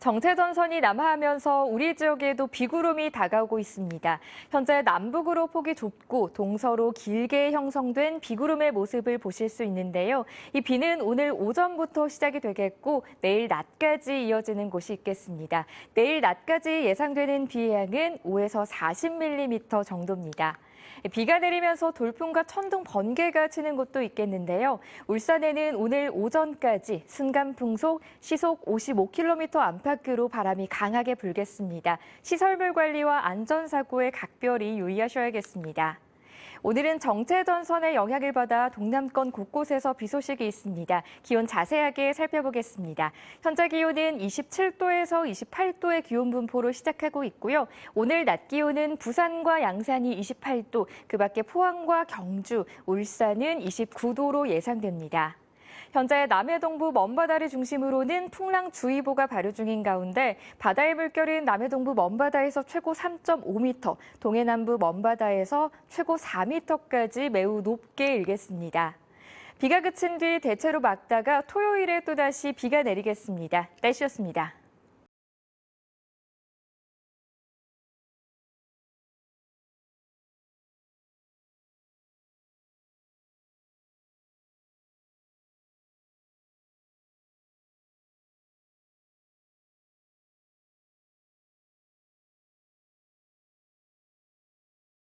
정체전선이 남하하면서 우리 지역에도 비구름이 다가오고 있습니다. 현재 남북으로 폭이 좁고 동서로 길게 형성된 비구름의 모습을 보실 수 있는데요. 이 비는 오늘 오전부터 시작이 되겠고 내일 낮까지 이어지는 곳이 있겠습니다. 내일 낮까지 예상되는 비의 양은 5에서 40mm 정도입니다. 비가 내리면서 돌풍과 천둥 번개가 치는 곳도 있겠는데요. 울산에는 오늘 오전까지 순간 풍속 시속 55km 안팎 으로 바람이 강하게 불겠습니다. 시설물 관리와 안전사고에 각별히 유의하셔야겠습니다. 오늘은 정체전선의 영향을 받아 동남권 곳곳에서 비 소식이 있습니다. 기온 자세하게 살펴보겠습니다. 현재 기온은 27도에서 28도의 기온 분포로 시작하고 있고요. 오늘 낮 기온은 부산과 양산이 28도, 그 밖에 포항과 경주, 울산은 29도로 예상됩니다. 현재 남해 동부 먼바다를 중심으로는 풍랑주의보가 발효 중인 가운데 바다의 물결은 남해 동부 먼바다에서 최고 3.5m, 동해 남부 먼바다에서 최고 4m까지 매우 높게 일겠습니다. 비가 그친 뒤 대체로 막다가 토요일에 또다시 비가 내리겠습니다. 날씨였습니다.